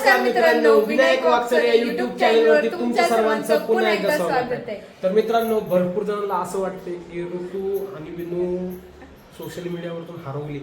नमस्कार मित्रांनो विनायक वाकसर या युट्यूब चॅनलवरती तुमच्या सर्वांचं पुन्हा एकदा स्वागत आहे. तर मित्रांनो भरपूर जणांना असं वाटते की ऋतू आणि विनू सोशल मीडियावरतून हरवली.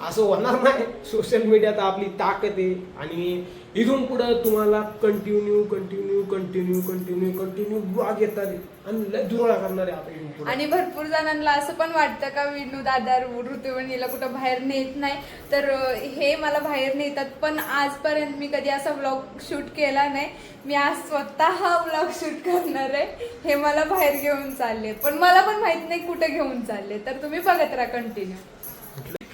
असं होणार नाही. सोशल मीडियात आपली ताकद आहे. आणि इथून पुढं तुम्हाला continue continue continue continue continue blog येतात. आणि लय करणार आहे इथून आणि भरपूर जणांना असं पण वाटतं का विनू दादा ऋतुवणीला कुठं बाहेर नेत नाही. तर अं, हे मला बाहेर नेतात. पण आजपर्यंत मी कधी असा ब्लॉग शूट केला नाही. मी आज स्वतः व्लॉग ब्लॉग शूट करणार आहे. हे मला बाहेर घेऊन चालले पण मला पण माहीत नाही कुठं घेऊन चालले तर तुम्ही बघत राहा कंटिन्यू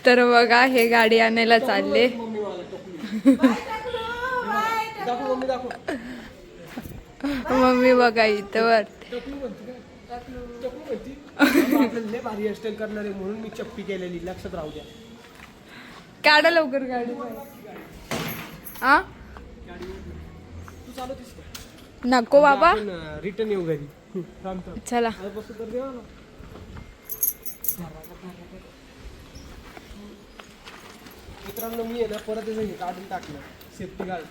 तर बघा हे गाडी आणायला चालले. मम्मी बघा इथं वरती. भारी हेअरस्टाईल करणार आहे म्हणून मी चप्पी केलेली लक्षात राहू द्या काढा लवकर गाडी. हा नको बाबा. रिटर्न येऊ घरी चला. मित्रांनो मी आहे ना परत हे काढून टाकलं. सेफ्टी गार्ड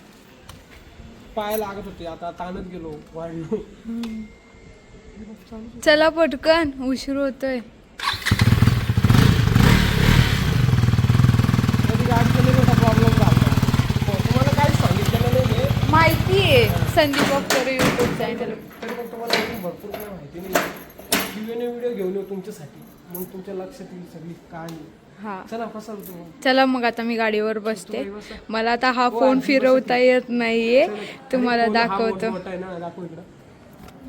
पाय लागत होते आता ताणत गेलो वाढलो. चला पटकन उशीर होतोय. हो, माहिती आहे. संदीप अख्तर युट्यूब चॅनल तरी पण तुम्हाला अजून भरपूर काही माहिती नाही व्हिडिओ घेऊन येऊ तुमच्यासाठी. मग तुमच्या लक्षात येईल सगळी कहाणी. हा. चला कसा तुम्ही. चला मग आता मी गाडीवर बसते. मला आता हा फोन फिरवता येत नाहीये. तुम्हाला हा दाखवतो. मोठा आहे ना दाखव इकडं.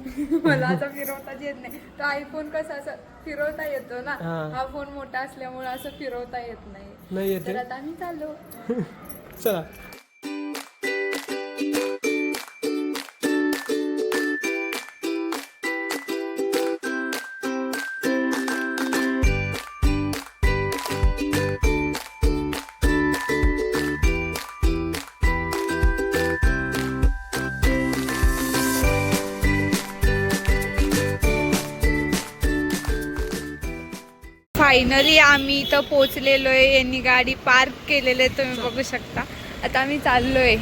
मला आता फिरवताच येत नाही. तो आयफोन कसा असं फिरवता येतो ना हा. हा फोन मोठा असल्यामुळे असं फिरवता येत नाही. नाही येते तर आता आम्ही चाललो. चला. फायनली आम्ही इथं पोचलेलो आहे यांनी गाडी पार्क केलेली आहे तुम्ही बघू शकता. आता आम्ही चाललोय.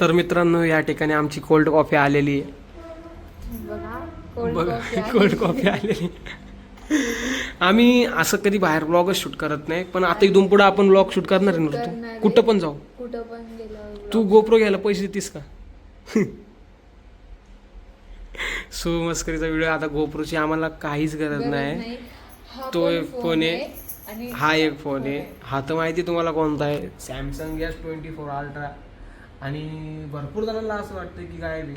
तर मित्रांनो या ठिकाणी आमची कोल्ड कॉफी आलेली आहे. बघा आहे. कोल्ड कॉफी आलेली. आम्ही असं कधी बाहेर ब्लॉगच शूट करत नाही पण आता इथून पुढे आपण ब्लॉग शूट करणार आहे ना आहे. कुठं पण जाऊ. कुठं पण तू गोप्रो घ्यायला पैसे देतीस का? So मस्करीचा video. आता गोप्रोची आम्हाला काहीच गरज नाही. तो एक फोन आहे. हा एक फोन आहे. हा तर माहिती तुम्हाला कोणता आहे? Samsung S twenty four ultra आणि भरपूर जणांना असं वाटतं की गायब आहे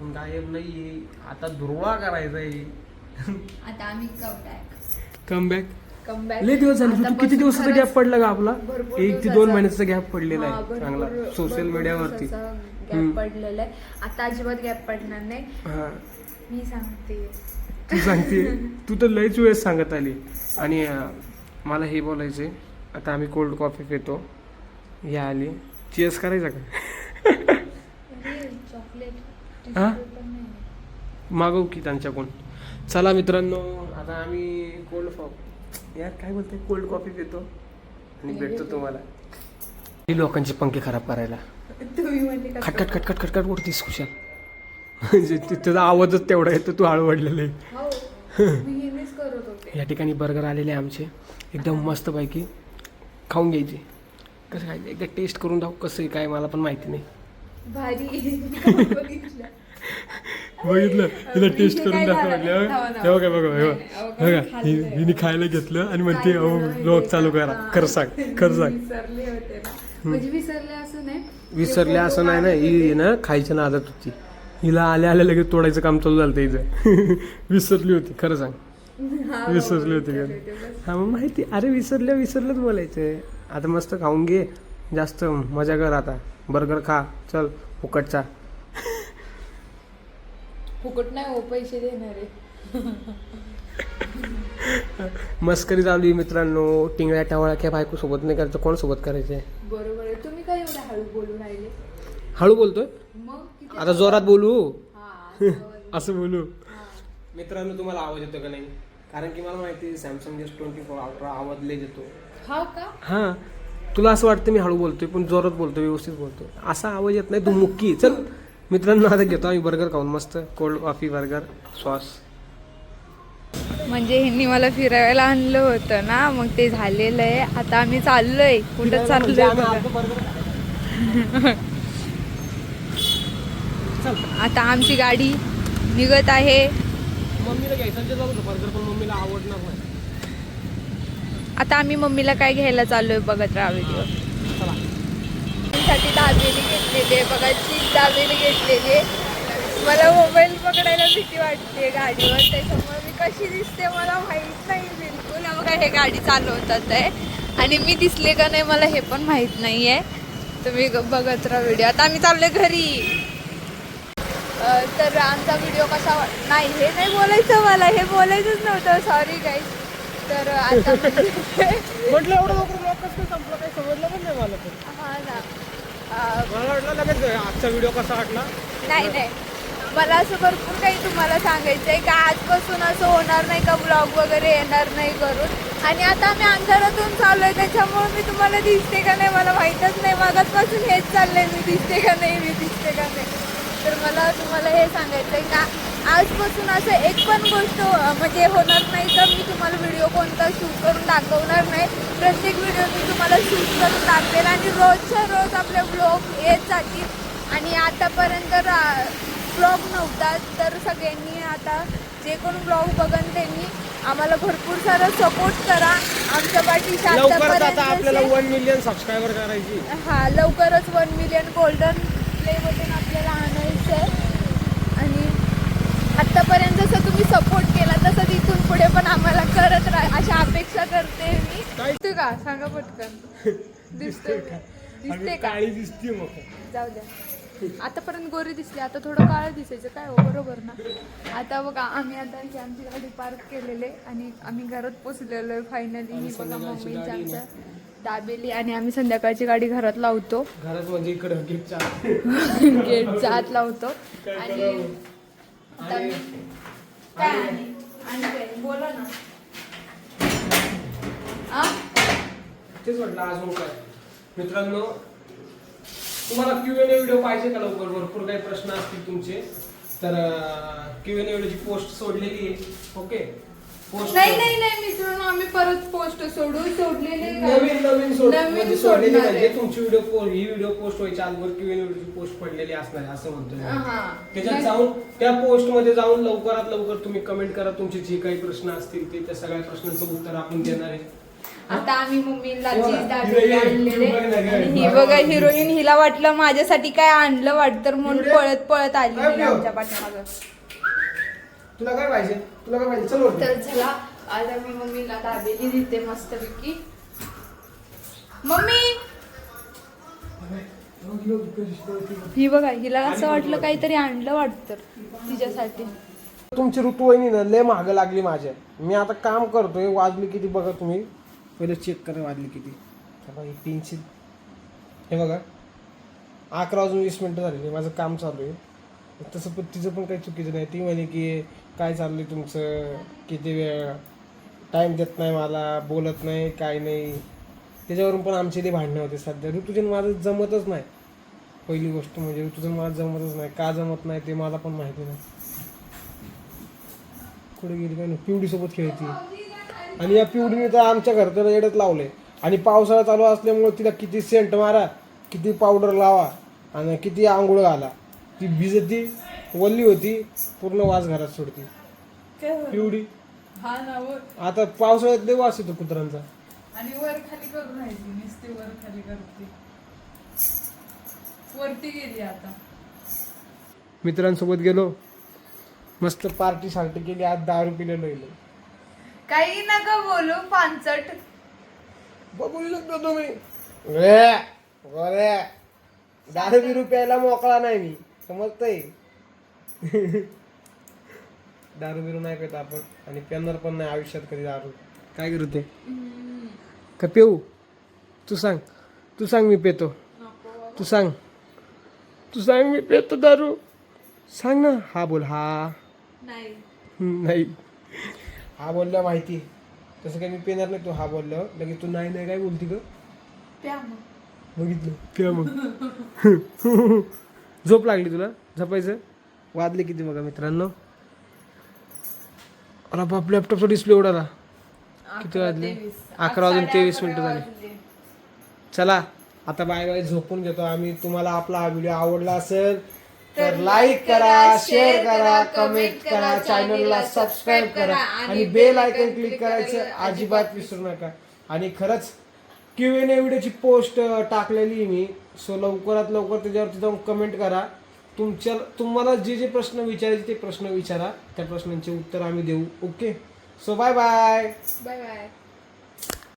पण गायब नाही आहे आता दुर्वा करायचा आहे. आता आम्ही कमबॅक कमबॅक कमबॅक लय दिवस झाले. तू किती दिवसाचा गॅप पडला का आपला? एक ते. दोन महिन्याचा गॅप पडलेला आहे. चांगला. सोशल मीडियावरती गॅप पडलेला आहे. आता अजिबात गॅप पडणार नाही. हा. मी सांगते. तू सांगते. तू तर लयच वेळेस सांगत आली. आणि अं, मला हे बोलायचंय. आता आम्ही कोल्ड कॉफी पितो. ही आली. चेस करायचा का? चॉकलेट हा? मागवू की त्यांच्याकडून. चला मित्रांनो आता आम्ही कोल्ड कॉफी यार काय बोलते? कोल्ड कॉफी पितो. आणि भेटतो तुम्हाला. ही लोकांचे पंखे खराब करायला. तुम्ही म्हणजे का खटखट खटखट खटखट उठतीस कुशाल. म्हणजे तिथं आवाजच तेवढा येतो तू हळू वाढलेला आहे. हो मी हेच करत होते. या ठिकाणी बर्गर आलेले आहे आमचे. एकदम मस्तपैकी खाऊन घ्यायचे. कसं खायचं? एकदा टेस्ट करून दाखव कसं आहे काय मला पण माहिती नाही. भारी. बघितलं? मी टेस्ट हे करून काय झालं? थांबा. तेव्हा काय बघा नाही, बघा. नाही, अहो, बघा खाल्लंय. हि- हिने खायला घेतलं आणि म्हणते काय अहो झालं? ब्लॉग हे चालू ते- करा. हा. खरं सांग खरं सांग. विसरले होते ना. म्हणजे विसरले असं नाही विसरले असं नाही ना ही ना खायच्या नादात होती. हिला आल्या आल्या लगेच तोडायचं काम चालू झालं हिचं विसरली होती खरं सांग. विसरली होती. का. हा मग माहिती अरे विसरल्या विसरलंच बोलायचं. आता मस्त खाऊन घे जास्त मजा कर आता. बर्गर खा चल फुकटचा फुकट नाही हो पैसे देणार मस्करी चालू मित्रांनो. टिंगळ्या टावळ्या काय बायको सोबत नाही करायचं कोण सोबत करायचंय? बरोबर एवढं हळू बोलून राहिले? हळू बोलतोय? मग किती आता जोरात बोलू? हा असं- बोलू? हा. मित्रांनो तुम्हाला आवाज येतो का नाही? कारण की मला माहिती आहे Samsung S twenty four ultra आवाज लय येतो हा का? हां. तुला असं वाटतं मी हळू बोलतोय पण जोरात बोलतोय व्यवस्थित बोलतोय. असा आवाज येत नाही तू मुक्की. चल मित्रांनो आता घेतो आम्ही बर्गर खाऊन मस्त. कोल्ड कॉफी बर्गर सॉस म्हणजे ह्यांनी मला फिरायला आणलं होतं ना मग ते झालेलं आहे. आता आम्ही चाललोय. कुठं चाललोय बघा. चल आता आमची गाडी निघत आहे. मम्मीला मम्मीला आवडणार नाही. आता आम्ही मम्मीला काय घ्यायला चाललोय बघत राहा व्हिडिओ चला. साठी दाबेली घेतलेली आहे बघा चीज दाबेली घेतलेली आहे. मला मोबाईल पकडायला भीती वाटते गाडीवर त्याच्यामुळे मी कशी दिसते मला माहीत नाही बिलकुल. बघा हे गाडी चालवतात आहे. आणि मी दिसले का नाही मला हे पण माहीत नाही आहे तुम्ही बघत राहा व्हिडिओ आता आम्ही चाललोय घरी. तर आमचा व्हिडिओ कसा नाही हे नाही बोलायचं मला हे बोलायचंच नव्हतं. सॉरी गाईज तर आता म्हटलं एवढं लवकर ब्लॉग कसं संपलं? काही समजलं पण नाही मला तर हा ना. मला वाटलं लगेच आजचा व्हिडिओ कसा वाटला? नाही नाही. मला असं भरपूर काही तुम्हाला सांगायचं आहे का आजपासून असं होणार नाही का ब्लॉग वगैरे येणार नाही करून? आणि आता आम्ही अंधारातून चाललोय आहे त्याच्यामुळे मी तुम्हाला दिसते का नाही मला माहीतच नाही. मागासपासून हेच चाललंय मी दिसते का नाही मी दिसते का नाही. तर मला तुम्हाला हे सांगायचं आहे का आजपासून असं एक पण गोष्ट म्हणजे होणार नाही तर मी तुम्हाला व्हिडिओ कोणता शूट करून दाखवणार नाही. प्रत्येक व्हिडिओ मी तुम्हाला शूट करून दाखवेल आणि रोजच्या रोज आपले ब्लॉग येत जातील. आणि आतापर्यंत ब्लॉग नव्हता तर सगळ्यांनी आता. जे कोण ब्लॉग बघन त्यांनी आम्हाला भरपूर सारा सपोर्ट करा. आमच्या पाठीशी लवकरच आता आपल्याला आतापर्यंत वन मिलियन सबस्क्रायबर करायची. हा लवकरच one million golden play button आपल्याला आणायचं आहे आणि आत्तापर्यंत जसं तुम्ही सपोर्ट केला तसं तिथून पुढे पण आम्हाला करत राहा. अशी अपेक्षा करते मी. काय? दिसते का? सांगा पटकन. दिसते दिसते का? काळी दिसते मग. जाऊ द्या. आतापर्यंत गोरी दिसली आता थोडं काळं दिसायचं. काय हो बरोबर ना? आता बघा आम्ही आता ही आमची गाडी पार्क केलेली आहे आणि आम्ही घरात पोचलेलो आहे फायनली ही बघा मम्मीची आमच्या दाबेली आणि आम्ही संध्याकाळची गाडी घरात लावतो. घरात म्हणजे इकडे गिफ्टच्या गेटच्या आत. लावतो. आणि काय काय? बोला ना. आ? तेच म्हटलं अजून काय मित्रांनो तुम्हाला क्यू एन व्हिडिओ पाहिजे का लवकर भरपूर काही प्रश्न असतील तुमचे तर क्यू एन व्हिडिओची पोस्ट सोडलेली आहे ओके पोस्ट नाही नाही नाही मित्रांनो आम्ही परत पोस्ट सोडू सोडलेले? नवीन नवीन सोड म्हणजे सोडलेली म्हणजे. तुमची व्हिडिओ पोस्ट ही व्हिडिओ पोस्ट व्हायच्या अगोदर क्यू एन व्हिडिओची पोस्ट पडलेली असणार असं म्हणतोय मी. हा. त्याच्यात जाऊन त्या पोस्टमध्ये जाऊन लवकरात लवकर तुम्ही कमेंट करा तुमचे जे काही प्रश्न असतील ते त्या सगळ्या प्रश्नांचं उत्तर आपण देणार आहे आता आम्ही मम्मीला हे बघा, चीज दाबेली हिरोईन, आणलेले. आणि ही बघा हिरोईन हिला वाटलं माझ्यासाठी काय आणलं वाटतं म्हणून पळत पळत आली? आमच्या पाठीमागं. तुला काय पाहिजे? तुला काय पाहिजे? चल. तर चला आता मी मम्मीला दाबेली देते मस्तपैकी. मम्मी! ही बघा हिला असं वाटलं काहीतरी आणलं वाटतं तिच्यासाठी. तुमची ऋतुवाहिनी ना लय महाग लागली माझ्या. मी आता काम करतोय वाजली किती बघा तुम्ही? पहिले चेक करा वाजली किती. बघा, ही तीनशे हे बघा. अकरा वाजून वीस मिनटं झालेली माझं काम चालू आहे. तसं पण तिचं पण काही चुकीचं नाही. ती म्हणे की काय चाललं आहे तुमचं? किती वेळ? टाईम देत नाही मला बोलत नाही काय नाही. त्याच्यावरून पण आमचे ते भांडणं होते सध्या. ऋतुजन माझं जमतच नाही. पहिली गोष्ट म्हणजे ऋतुजन मला जमतच नाही. का जमत नाही ते मला पण माहिती नाही. कुठे गेली काय नाही. पिवडीसोबत खेळती. आणि या पिवडीने तर आमच्या घरच्याला येडच लावले. आणि पावसाळा चालू असल्यामुळे तिला किती सेंट मारा किती पावडर लावा आणि किती आंघोळ घाला. ती भिजती वल्ली होती पूर्ण वास घरात सोडती. पिवडी. हा आता पावसाळ्यात लय वास येतो कुत्र्यांचा. आणि वर खाली करून राहायची नुसती वर खाली करते. वरती गेली आता. मित्रांसोबत गेलो. मस्त पार्टी सार्टी केली आज दारू पिलेलो गेलो काही नका बोलू पानचट. बघू शकतो तुम्ही. रे गोरे दारू बिरू प्यायला मोकळा नाही मी समजतंय? दारू बिरू नाही पेत आपण आणि पेणार पण नाही आयुष्यात कधी दारू. काय करू ते? का पिऊ? तू सांग. तू सांग मी पेतो. तू सांग. तू सांग मी पेतो दारू. सांग ना. हा बोल हा. नाही. हम्म, नाही. हा बोलल्या माहिती. तसं काही मी पेणार नाही तू हा बोलल्यावर लगेच तू नाही नाही काय बोलती ग? प्या मग. बघितलं. प्या मग. झोप लागली तुला? झोपायचं? वाजले किती बघा मित्रांनो? अरे बाप लॅपटॉपचा डिस्प्ले उडाला. किती वाजले? अकरा वाजून तेवीस मिनिटं झाली. चला आता बाय बाय झोपून घेतो आम्ही. तुम्हाला आपला हा व्हिडिओ आवडला असेल तर लाईक करा शेअर करा कमेंट करा चॅनलला सबस्क्राईब करा आणि बेल आयकन क्लिक करायचं अजिबात विसरू नका. आणि खरंच क्यू एन ए व्हिडिओची पोस्ट टाकलेली मी. सो लवकरात लवकर त्याच्यावरती जाऊन कमेंट करा. तुमच्या तुम्हाला जे जे प्रश्न विचारायचे ते प्रश्न विचारा. त्या प्रश्नांचे उत्तर आम्ही देऊ. Okay so bye bye bye bye